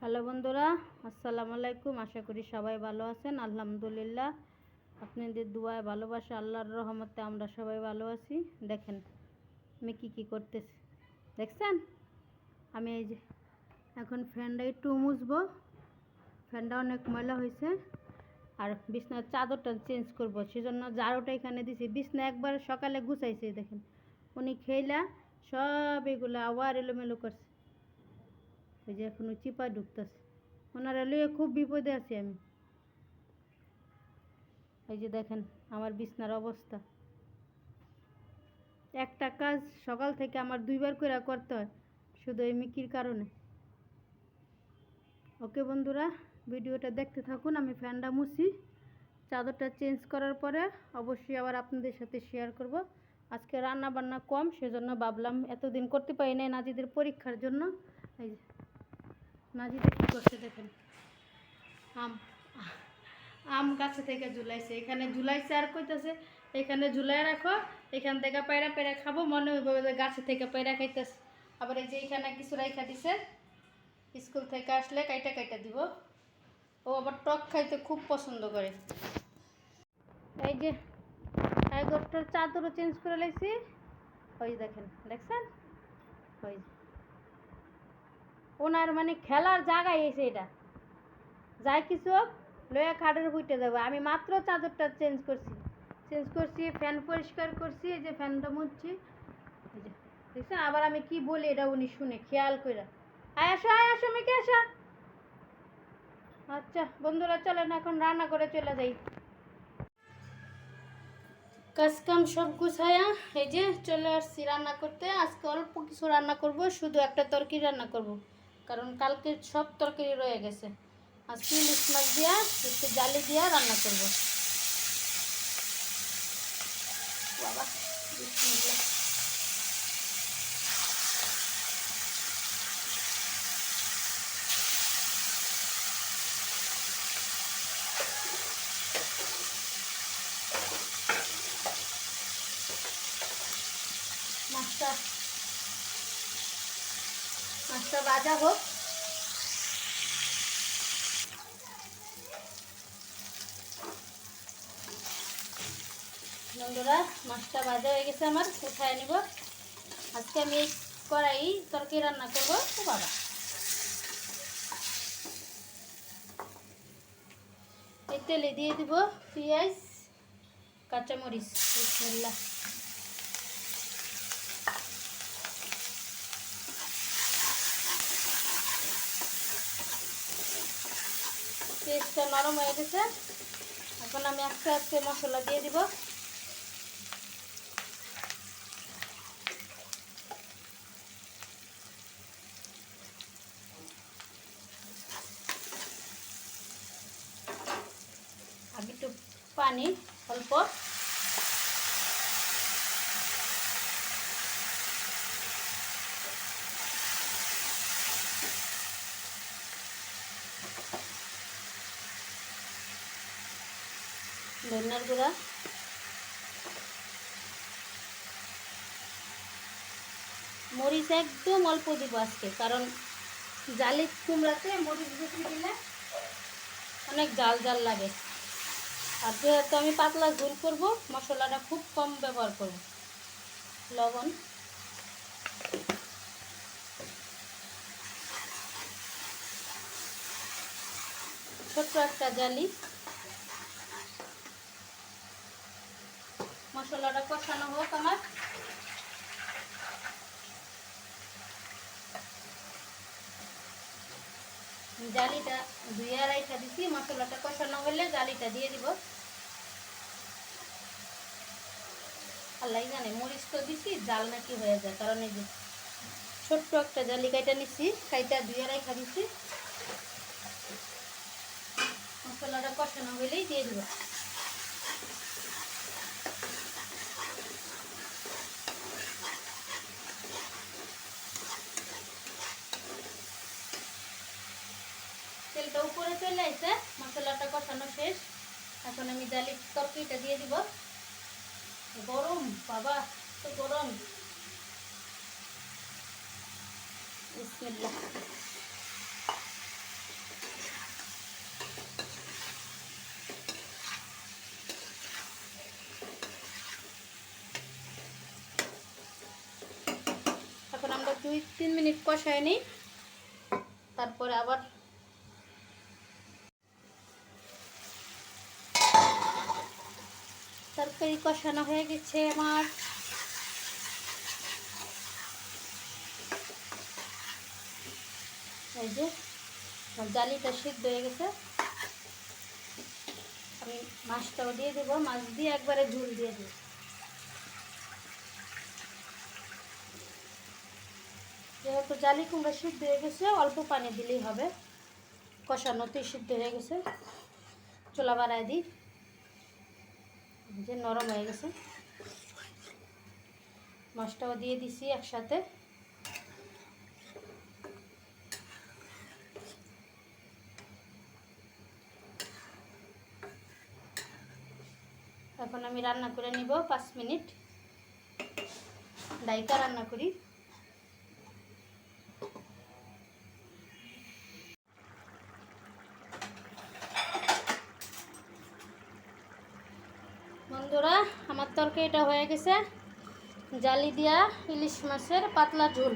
Hello বন্ধুরা, আসসালামু আলাইকুম। আশা করি সবাই ভালো আছেন। আলহামদুলিল্লাহ, আপনাদের দুয়ায় ভালোবাসা, আল্লাহর রহমতে আমরা সবাই ভালো আছি। দেখেন, আমি কী কী করতেছি। দেখছেন? আমি এই যে, এখন ফ্যানটা একটু মুছবো। ফ্যানটা অনেক ময়লা হয়েছে। আর বিছনার চাদরটা চেঞ্জ করব। সেজন্য জারোটা এখানে দিছি। বিছনা একবার সকালে গুছাইছে, দেখেন। উনি খেলা সব এগুলো আবার এলোমেলো করছে। ওই যে এখনও চিপা ঢুকতেছে ওনারা লইয়ে খুব বিপদে আছি আমি। এই যে দেখেন, আমার বিছনার অবস্থা। একটা কাজ সকাল থেকে আমার দুইবার করে করতে হয়, শুধু এই মিকির কারণে। ওকে বন্ধুরা, ভিডিওটা দেখতে থাকুন, আমি ফ্যানটা মুছি। চাদরটা চেঞ্জ করার পরে অবশ্যই আবার আপনাদের সাথে শেয়ার করব। আজকে রান্না বান্না কম, সেজন্য ভাবলাম এতদিন করতে পারি নাই নাজিদের পরীক্ষার জন্য। এই যে। নাজিদে কী করছে দেখেন। আম আম গাছে থেকে ঝুলাইছে। এখানে ঝুলাইছে আর কইতাছে, এখানে ঝুলাই রাখো, এখান থেকে পায়রা পায়রা খাব, মনে হইব যে গাছে থেকে পায়রা খাইতেছে। আবার এই যে এখানে কিছু রাইখা দিছে, স্কুল থেকে আসলে কাইটা কাইটা দিব। ও আবার টক খাইতে খুব পছন্দ করে। এই যে এগারোটার চাদরও চেঞ্জ করে লাইছি। ওই দেখেন, দেখছেন? ওই। ওনার মানে খেলার জায়গায় এসে এটা। যাই কিছু হোক লয়া খাটের হুইটে যাব। আমি মাত্র চাদরটা চেঞ্জ করছি। চেঞ্জ করছি ফ্যান পরিষ্কার করছি, এই যে ফ্যানটা এই দেখছেন? আবার আমি কি বলি এটা উনি শুনে, খেয়াল করে আয় আসো আয় আসো, মেকে, আসা। আচ্ছা বন্ধুরা, চলেন, এখন রান্না করে চলে যাই। কাজ কাম সব গুছায়া, এই যে চলে আসছি রান্না করতে। আজকে অল্প কিছু রান্না করব, শুধু একটা তরকারি রান্না করব। কারণ কালকে সব তরকারি রয়ে গেছে আজকে ইলিশ মাছ দিয়া, একটু জালি দিয়া রান্না করব বাবা। মাছটা মাছটা ভাজা হোক। বন্ধুরা, মাছটা ভাজা হয়ে গেছে আমার, উঠায় নিব। আজকে আমি কড়াই তরকারি রান্না করব ও বাবা। এই তেলে দিয়ে দিব পেঁয়াজ, কাঁচামরিচ পেস্টটা নরম হয়ে গেছে। এখন আমি আস্তে আস্তে মশলা দিয়ে দিব। আমি একটু পানি, অল্প। ধনিয়ার গুঁড়া। মরিচ একদম অল্প দিব আজকে, কারণ জালি কুমড়াতে মরিচ বেশি দিলে অনেক জাল জাল লাগে। আর যেহেতু আমি পাতলা ঝোল করব, মশলাটা খুব কম ব্যবহার করব। লবণ। ছোট্ট একটা জালি। মশলাটা কষানো হোক আমার। জালিটা দুই আড়াইটা দিছি, মশলাটা কষানো হলে জালিটা দিয়ে দিব। আল্লাহ জানে, মরিচ তো দিছি, জাল নাকি হয়ে যায়। কারণ এই যে ছোট্ট একটা জালি কাইটা নিছি, কাইটা দুই আড়াইটা দিছি। মশলাটা কষানো হলেই দিয়ে দিব। ঝোলটা উপরে চলে আসে মশলাটা কষানো শেষ। এখন আমি ডালির তরকারিটা দিয়ে দিব। গরম, বাবা তো গরম। এখন আমরা দুই তিন মিনিট কষায় নিই। তারপরে আবার তরকারি কষানো হয়ে গেছে আমার। এই যে জালিটা সিদ্ধ হয়ে গেছে। আমি মাছটাও দিয়ে দেবো, মাছ দিয়ে একবারে ঝুল দিয়ে দেবো। যেহেতু জালি কুমড়া সিদ্ধ হয়ে গেছে, অল্প পানি দিলেই হবে। কষানোতেই সিদ্ধ হয়ে গেছে। চোলা বাড়ায় দিই। যে নরম হয়ে গেছে। মাছটাও দিয়ে দিছি একসাথে। এখন আমি রান্না করে নিব পাঁচ মিনিট। ডাইকা রান্না করি বন্ধুরা আমার তরকারিটা হয়ে গেছে জালি দিয়া ইলিশ মাছের পাতলা ঝোল।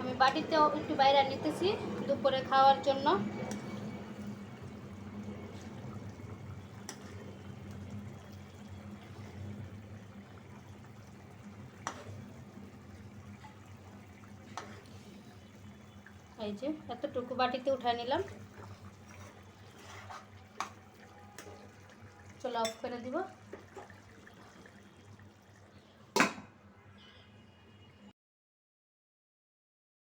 আমি বাটিতে একটু বাইরে নিতেছি দুপুরে খাওয়ার জন্য। এই যে, এতটুকু বাটিতে উঠায় নিলাম। চলো অফ করে দিব।